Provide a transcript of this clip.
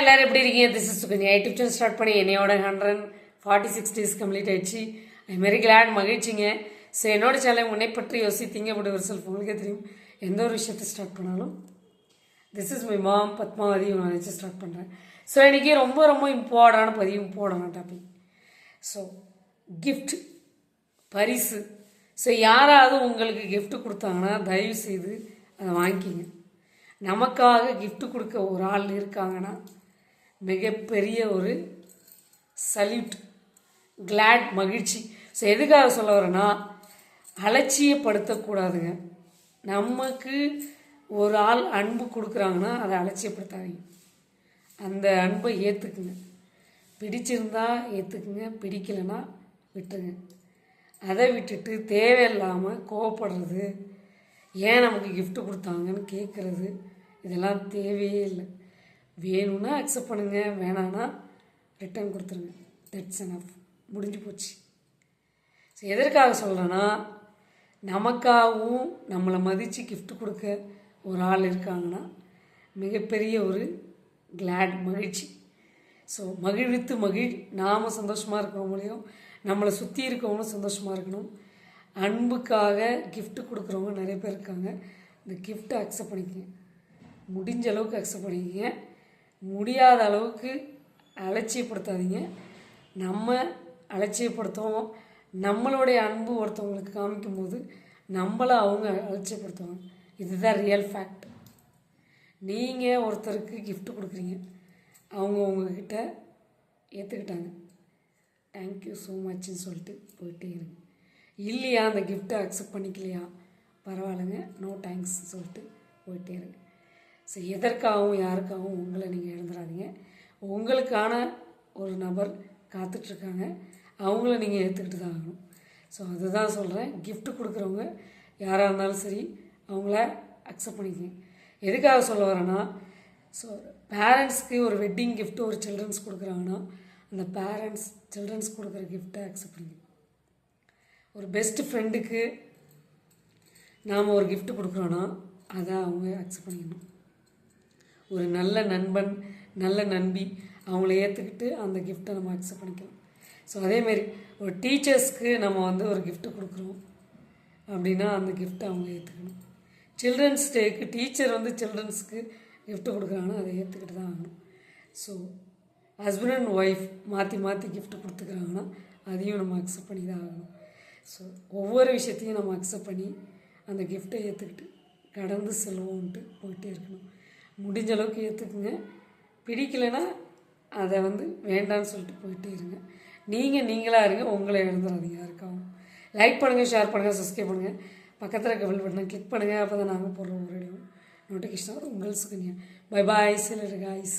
எல்லாரும் எப்படி இருக்கீங்க? This is Sukanya YouTube channel start பண்ணி என்னையோட hundred forty six days complete ஆயிடுச்சு ஐ வெரி கிளாட் மகிழ்ச்சிங்க. ஸோ என்னோட சேனலை முன்னே பற்றி யோசித்தீங்க அப்படி ஒரு செல்ஃப் உங்களுக்கே தெரியும். எந்த ஒரு விஷயத்தை ஸ்டார்ட் பண்ணாலும் this is my mom Padmavathi நான் நினச்சி ஸ்டார்ட் பண்ணுறேன் ஸோ இன்றைக்கி ரொம்ப ரொம்ப இம்பார்ட்டான பதிவு இம்பார்ட்டான டாபிக் ஸோ கிஃப்ட் பரிசு. ஸோ யாராவது உங்களுக்கு கிஃப்ட் கொடுத்தாங்கன்னா தயவு செய்து அதை வாங்கிக்கிங்க. நமக்காக கிஃப்ட் கொடுக்க ஒரு ஆள் இருக்காங்கன்னா மிகப்பெரிய ஒரு சல்யூட் கிளாட் மகிழ்ச்சி. ஸோ எதுக்காக சொல்ல வரேன்னா அலட்சியப்படுத்தக்கூடாதுங்க. நமக்கு ஒரு ஆள் அன்பு கொடுக்குறாங்கன்னா அதை அலட்சியப்படுத்தாதீங்க. அந்த அன்பை ஏற்றுக்குங்க பிடிச்சிருந்தா ஏற்றுக்குங்க பிடிக்கலைன்னா விட்டுருங்க. அதை விட்டுட்டு தேவையில்லாமல் கோவப்படுறது ஏன் நமக்கு கிஃப்ட்டு கொடுத்தாங்கன்னு கேட்குறது இதெல்லாம் தேவையே இல்லை. வேணும்னா அக்செப்ட் பண்ணுங்கள் வேணான்னா ரிட்டர்ன் கொடுத்துருங்க. That's enough. முடிஞ்சு போச்சு. ஸோ எதற்காக சொல்கிறேன்னா நமக்காகவும் நம்மளை மதித்து கிஃப்ட் கொடுக்க ஒரு ஆள் இருக்காங்கன்னா மிகப்பெரிய ஒரு கிளாட் மகிழ்ச்சி. ஸோ மகிழ்வித்து மகிழ் நாம் சந்தோஷமாக இருக்கிறவங்களையும் நம்மளை சுற்றி இருக்கவங்களும் சந்தோஷமாக இருக்கணும். அன்புக்காக கிஃப்ட்டு கொடுக்குறவங்க நிறைய பேர் இருக்காங்க. இந்த கிஃப்ட்டை அக்செப்ட் பண்ணிக்கங்க. முடிஞ்ச அளவுக்கு அக்செப்ட் பண்ணிக்கங்க. முடியாத அளவுக்கு அலட்சியப்படுத்தாதீங்க. நம்ம அலட்சியப்படுத்துவோம். நம்மளுடைய அன்பு ஒருத்தவங்களுக்கு காமிக்கும்போது நம்மளை அவங்க அலட்சியப்படுத்துவாங்க. இதுதான் ரியல் ஃபேக்ட் நீங்கள் ஒருத்தருக்கு கிஃப்ட் கொடுக்குறீங்க. அவங்க உங்ககிட்ட ஏற்றுக்கிட்டாங்க தேங்க்யூ ஸோ மச்ன்னு சொல்லிட்டு போயிட்டே இருங்க. இல்லையா அந்த கிஃப்ட்டை அக்செப்ட் பண்ணிக்கலையா? பரவாயில்லைங்க. நோ தேங்க்ஸ் சொல்லிட்டு போயிட்டே இருங்க. ஸோ எதற்காகவும் யாருக்காகவும் உங்களை நீங்கள் எழுந்துடாதீங்க உங்களுக்கான ஒரு நபர் காத்துட்ருக்காங்க. அவங்கள நீங்கள் ஏற்றுக்கிட்டு தான் ஆகணும். ஸோ அதுதான் சொல்கிறேன் கிஃப்ட்டு கொடுக்குறவங்க யாராக இருந்தாலும் சரி அவங்கள அக்செப்ட் பண்ணிக்கங்க. எதுக்காக சொல்ல வரேன்னா ஸோ பேரண்ட்ஸ்க்கு ஒரு வெட்டிங் கிஃப்ட்டு ஒரு சில்ட்ரன்ஸ் கொடுக்குறாங்கன்னா அந்த பேரண்ட்ஸ் சில்ட்ரன்ஸ் கொடுக்குற கிஃப்ட்டை அக்செப்ட் பண்ணிக்கணும் ஒரு பெஸ்ட் ஃப்ரெண்டுக்கு நாம் ஒரு கிஃப்ட்டு கொடுக்குறோன்னா அதை அவங்க அக்செப்ட் பண்ணிக்கணும். ஒரு நல்ல நண்பன் நல்ல நண்பி அவங்கள ஏற்றுக்கிட்டு அந்த கிஃப்ட்டை நம்ம அக்செப்ட் பண்ணிக்கலாம். ஸோ அதேமாரி ஒரு டீச்சர்ஸ்க்கு நம்ம வந்து ஒரு கிஃப்ட்டு கொடுக்குறோம். அப்படின்னா அந்த கிஃப்ட்டை அவங்க ஏற்றுக்கணும் சில்ட்ரன்ஸ் டேக்கு டீச்சர் வந்து சில்ட்ரன்ஸ்க்கு கிஃப்ட்டு கொடுக்குறாங்கன்னா அதை ஏற்றுக்கிட்டு தான் ஆகணும். ஸோ ஹஸ்பண்ட் அண்ட் ஒய்ஃப் மாற்றி மாற்றி கிஃப்ட் கொடுத்துக்கிறாங்கன்னா அதையும் நம்ம அக்செப்ட் பண்ணி தான் ஆகணும். ஸோ ஒவ்வொரு விஷயத்தையும் நம்ம அக்செப்ட் பண்ணி அந்த கிஃப்ட்டை ஏற்றுக்கிட்டு கடந்து செல்வோம்ன்ட்டு போயிட்டே இருக்கணும். முடிஞ்ச அளவுக்கு ஏற்றுக்குங்க பிடிக்கலைன்னா அதை வந்து வேண்டான்னு சொல்லிட்டு போயிட்டே இருங்க. நீங்கள் நீங்களாக இருங்க உங்களை எழுந்துடாதீங்க யாருக்காகவும் லைக் பண்ணுங்கள் ஷேர் பண்ணுங்கள் சப்ஸ்கிரைப் பண்ணுங்கள் பக்கத்தில் இருக்க பெல் பட்டனை கிளிக் பண்ணுங்கள் அப்போ தான் நாங்கள் போடுற ஒரு நோட்டிஃபிகேஷன் உங்கள் சுகன்யா. பை பாய் சிலர் காய்ஸ்